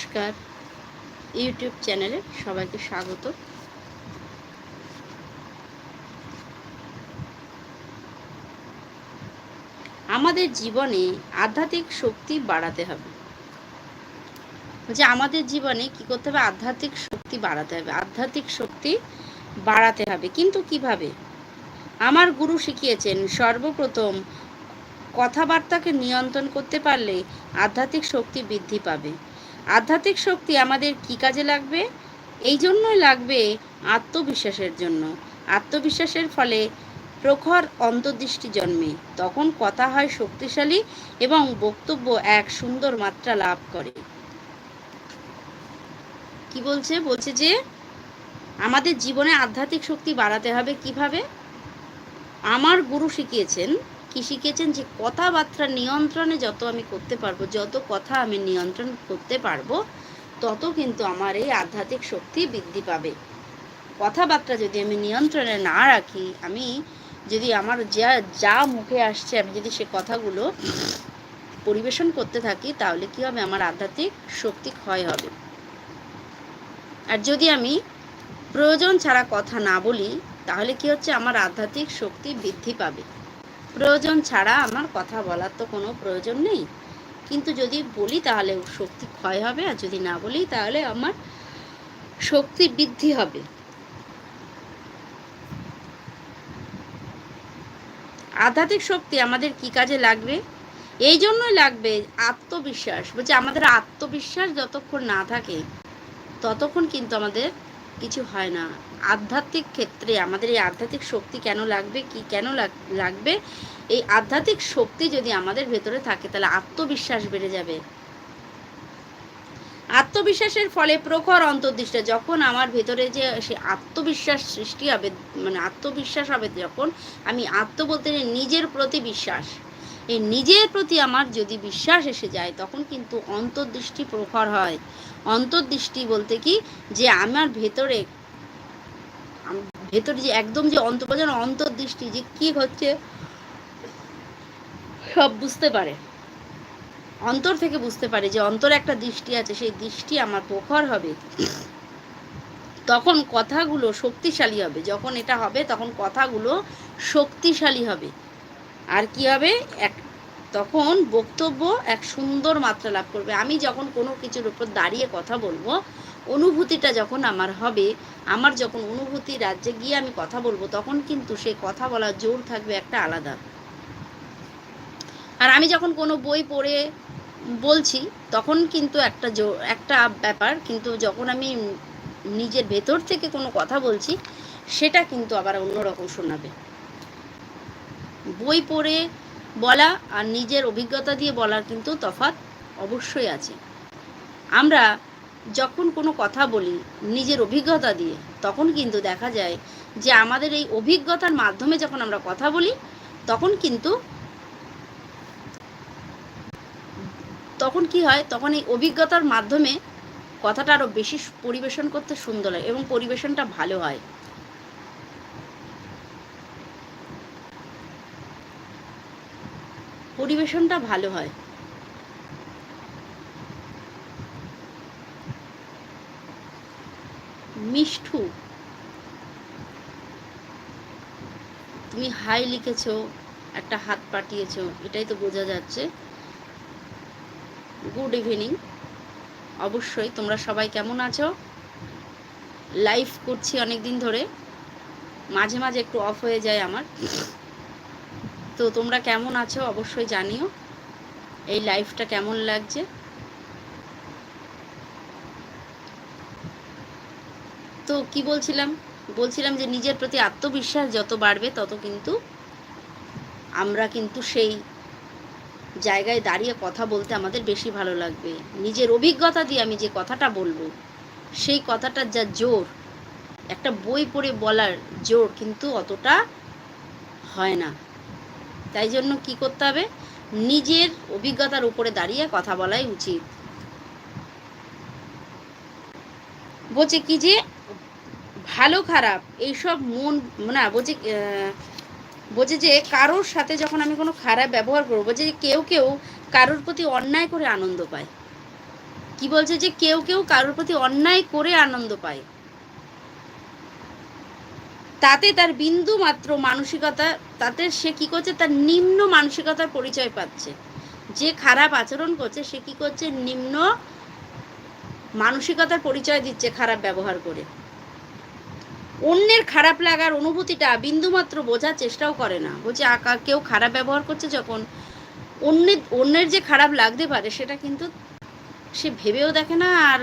নমস্কার। ইউটিউব চ্যানেলে সবাইকে স্বাগত। আমাদের জীবনে আধ্যাত্মিক শক্তি বাড়াতে হবে। যে আমাদের জীবনে কি করতে হবে? আধ্যাত্মিক শক্তি বাড়াতে হবে। আধ্যাত্মিক শক্তি বাড়াতে হবে। কিন্তু কীভাবে? আমার গুরু শিখিয়েছেন, সর্বপ্রথম কথাবার্তাকে নিয়ন্ত্রণ করতে পারলে আধ্যাত্মিক শক্তি বৃদ্ধি পাবে। আধ্যাত্মিক শক্তি আমাদের কি কাজে লাগবে? এই জন্যই লাগবে আত্মবিশ্বাসের জন্য। আত্মবিশ্বাসের ফলে প্রখর অন্তর্দৃষ্টি জন্মে। তখন কথা হয় শক্তিশালী এবং বক্তব্য এক সুন্দর মাত্রা লাভ করে। কি বলছে? বলছে যে, আমাদের জীবনে আধ্যাত্মিক শক্তি বাড়াতে হবে কীভাবে? আমার গুরু শিখিয়েছেন কি শিখিয়েছেন যে কথাবার্তা নিয়ন্ত্রণে যত আমি করতে পারব, যত কথা আমি নিয়ন্ত্রণ করতে পারব, তত কিন্তু আমার এই আধ্যাত্মিক শক্তি বৃদ্ধি পাবে। কথাবার্তা যদি আমি নিয়ন্ত্রণে না রাখি, আমি যদি আমার যা যা মুখে আসছে, আমি যদি সে কথাগুলো পরিবেশন করতে থাকি, তাহলে কি হবে? আমার আধ্যাত্মিক শক্তি ক্ষয় হবে। আর যদি আমি প্রয়োজন ছাড়া কথা না বলি, তাহলে কি হচ্ছে? আমার আধ্যাত্মিক শক্তি বৃদ্ধি পাবে। প্রয়োজন ছাড়া আমার কথা বলার তো কোনো প্রয়োজন নেই। কিন্তু যদি বলি তাহলে শক্তি ক্ষয় হবে, আর যদি না বলি তাহলে আমার শক্তি বৃদ্ধি হবে। আধ্যাত্মিক শক্তি আমাদের কি কাজে লাগবে? এই জন্যই লাগবে আত্মবিশ্বাস। বলছে, আমাদের আত্মবিশ্বাস যতক্ষণ না থাকে, ততক্ষণ কিন্তু আমাদের কিছু হয় না। আধ্যাত্মিক ক্ষেত্রে আমাদের এই আধ্যাত্মিক শক্তি কেন লাগবে, কি কেন লাগবে? এই আধ্যাত্মিক শক্তি যদি আমাদের ভেতরে থাকে, তাহলে আত্মবিশ্বাস বেড়ে যাবে। আত্মবিশ্বাসের ফলে প্রখর অন্তর্দৃষ্ট। যখন আমার ভেতরে যে সে আত্মবিশ্বাস সৃষ্টি হবে মানে আত্মবিশ্বাস হবে যখন আমি আত্ম বলতে নিজের প্রতি বিশ্বাস। এই নিজের প্রতি আমার যদি বিশ্বাস এসে যায়, তখন কিন্তু অন্তর্দৃষ্টি প্রখর হয়। অন্তর্দৃষ্টি বলতে কি? যে আমার ভেতরে ভেতরে যে একদম যে অন্তর্জন অন্তর্দৃষ্টি যে কি হচ্ছে, সব বুঝতে পারে। অন্তর থেকে বুঝতে পারে যে অন্তর একটা দৃষ্টি আছে, সেই দৃষ্টি আমার প্রখর হবে। তখন কথাগুলো শক্তিশালী হবে। যখন এটা হবে, তখন কথাগুলো শক্তিশালী হবে। আর কি হবে? এক, তখন বক্তব্য এক সুন্দর মাত্রা লাভ করবে। আমি যখন কোনো কিছুর উপর দাঁড়িয়ে কথা বলব, অনুভূতিটা যখন আমার হবে, আমার যখন অনুভূতি রাজ্যে গিয়ে আমি কথা বলব, তখন কিন্তু সে কথা বলার জোর থাকবে একটা আলাদা। আর আমি যখন কোনো বই পড়ে বলছি, তখন কিন্তু একটা জো, একটা ব্যাপার, কিন্তু যখন আমি নিজের ভেতর থেকে কোনো কথা বলছি, সেটা কিন্তু আবার অন্যরকম শোনাবে। বই পড়ে বলা আর নিজের অভিজ্ঞতা দিয়ে বলার কিন্তু তফাৎ অবশ্যই আছে। আমরা যখন কোনো কথা বলি নিজের অভিজ্ঞতা দিয়ে, তখন কিন্তু দেখা যায় যে আমাদের এই অভিজ্ঞতার মাধ্যমে যখন আমরা কথা বলি, তখন কিন্তু তখন কি হয়, তখন এই অভিজ্ঞতার মাধ্যমে কথাটা আরও বেশি পরিবেশন করতে সুন্দর হয় এবং পরিবেশনটা ভালো হয়। পরিবেশনটা ভালো হয়। মিষ্টু, তুমি হাই লিখেছো, একটা হাত পাঠিয়েছো, এটাই তো বোঝা যাচ্ছে। Good evening. অবশ্যই তোমরা সবাই কেমন আছো? লাইভ করছি অনেক দিন ধরে। মাঝে মাঝে একটু অফ হয়ে যায় আমার। তো তোমরা কেমন আছো অবশ্যই জানিও। এই লাইফটা কেমন লাগছে? তো কি বলছিলাম? বলছিলাম যে নিজের প্রতি আত্মবিশ্বাস যত বাড়বে তত কিন্তু আমরা কিন্তু সেই জায়গায় দাঁড়িয়ে কথা বলতে আমাদের বেশি ভালো লাগবে। নিজের অভিজ্ঞতা দিয়ে আমি যে কথাটা বলব, সেই কথাটার যা জোর, একটা বই পড়ে বলার জোর কিন্তু অতটা হয় না। তাই জন্য কি করতে হবে? নিজের অভিজ্ঞতার উপরে দাঁড়িয়ে কথা বলাই উচিত। বলছে কি যে, ভালো খারাপ, এইসব মন, না, বলছে বলছে যে কারোর সাথে যখন আমি কোনো খারাপ ব্যবহার করব, বলছে যে কেউ কেউ কারোর প্রতি অন্যায় করে আনন্দ পায়। কি বলছে যে কেউ কেউ কারোর প্রতি অন্যায় করে আনন্দ পায়। তাতে তার বিন্দু মাত্র মানসিকতা, তাতে সে কি করছে? তার নিম্ন মানসিকতার পরিচয় পাচ্ছে। যে খারাপ আচরণ করছে, সে কি করছে? নিম্ন মানসিকতার পরিচয় দিচ্ছে খারাপ ব্যবহার করে। অন্যের খারাপ লাগার অনুভূতিটা বিন্দুমাত্র বোঝার চেষ্টাও করে না। বলছে আকা কেউ খারাপ ব্যবহার করছে যখন অন্যের অন্যের যে খারাপ লাগতে পারে, সেটা কিন্তু সে ভেবেও দেখে না আর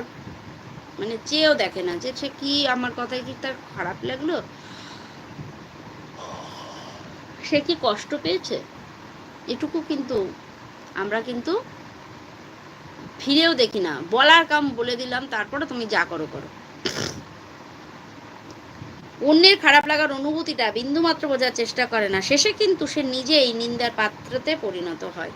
মানে চেয়েও দেখে না যে সে কি আমার কথায় কি তার খারাপ লাগল? সে কি কষ্ট পেয়েছে? এটুকু কিন্তু আমরা কিন্তু ফিরেও দেখি না। বলার কাম বলে দিলাম, তারপরে তুমি যা করো করো। অন্যের খারাপ লাগার অনুভূতিটা বিন্দুমাত্র বোঝার চেষ্টা করে না। শেষে কিন্তু সে নিজেই নিন্দার পাত্রতে পরিণত হয়।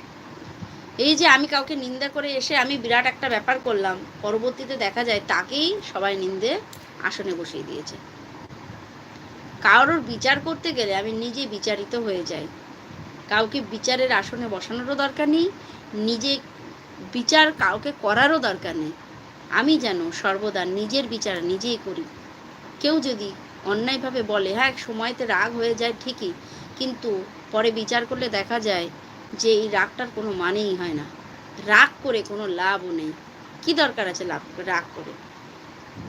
এই যে আমি কাউকে নিন্দা করে এসে আমি বিরাট একটা ব্যাপার করলাম, পরবর্তীতে দেখা যায় তাকেই সবাই নিন্দে আসনে বসিয়ে দিয়েছে। কারোর বিচার করতে গেলে আমি নিজে বিচারিত হয়ে যাই। কাউকে বিচারের আসনে বসানোরও দরকার নেই, নিজে বিচার কাউকে করারও দরকার নেই। আমি যেন সর্বদা নিজের বিচার নিজেই করি। কেউ যদি অন্যায়ভাবে বলে হ্যাঁ এক সময়তে রাগ হয়ে যায় ঠিকই, কিন্তু পরে বিচার করলে দেখা যায় যে এই রাগটার কোনো মানেই হয় না। রাগ করে কোনো লাভও নেই। কি দরকার আছে লাভ, রাগ করে?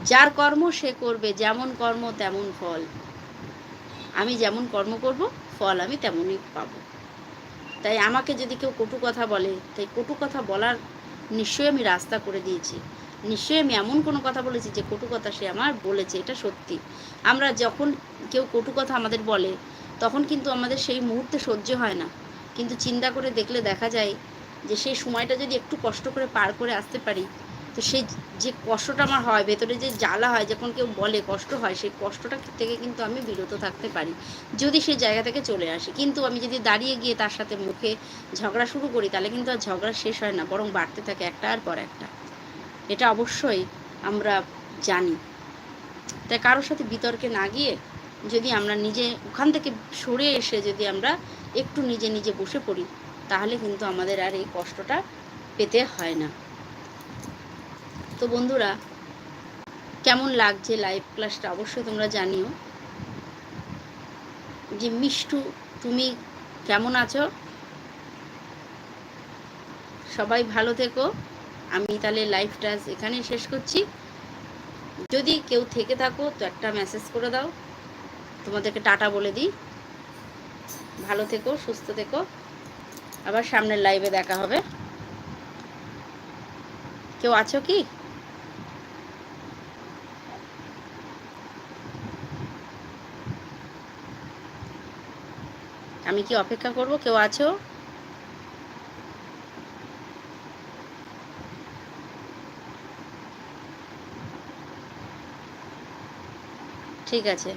যার কর্ম সে করবে, যেমন কর্ম তেমন ফল। আমি যেমন কর্ম করব, ফল আমি তেমনই পাবো। তাই আমাকে যদি কেউ কটু কথা বলে, তাই কটু কথা বলার নিশ্চয়ই আমি রাস্তা করে দিয়েছি। নিশ্চয়ই আমি এমন কোনো কথা বলেছি যে কটু কথা সে আমার বলেছে, এটা সত্যি। আমরা যখন কেউ কটু কথা আমাদের বলে, তখন কিন্তু আমাদের সেই মুহূর্তে সহ্য হয় না। কিন্তু চিন্তা করে দেখলে দেখা যায় যে সেই সময়টা যদি একটু কষ্ট করে পার করে আসতে পারি তো সেই যে কষ্টটা আমার হয়, ভেতরে যে জ্বালা হয়, যখন কেউ বলে কষ্ট হয়, সেই কষ্টটা থেকে কিন্তু আমি বিরত থাকতে পারি, যদি সেই জায়গা থেকে চলে আসি। কিন্তু আমি যদি দাঁড়িয়ে গিয়ে তার সাথে মুখে ঝগড়া শুরু করি, তাহলে কিন্তু আর ঝগড়া শেষ হয় না, বরং বাড়তে থাকে একটার পর একটা। এটা অবশ্যই আমরা জানি। তাই কারোর সাথে বিতর্কে না গিয়ে যদি আমরা নিজে ওখান থেকে সরে এসে যদি আমরা একটু নিজে নিজে বসে পড়ি, তাহলে কিন্তু আমাদের আর এই কষ্টটা পেতে হয় না। তো বন্ধুরা, কেমন লাগছে লাইভ ক্লাসটা অবশ্যই তোমরা জানিও। যে মিষ্টু, তুমি কেমন আছো? সবাই ভালো থেকো। আমি তাহলে লাইভটা এখানে শেষ করছি। যদি কেউ থেকে থাকো, তো একটা মেসেজ করে দাও। তোমাদেরকে টাটা বলে দিই। ভালো থেকো, সুস্থ থেকো। আবার সামনের লাইভে দেখা হবে। কেউ আছো কি? আমি কি অপেক্ষা করব? কেউ আছো? ঠিক আছে।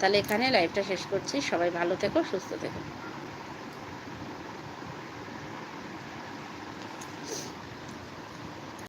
তাহলে এখানে লাইভটা শেষ করছি। সবাই ভালো থেকো, সুস্থ থেকো।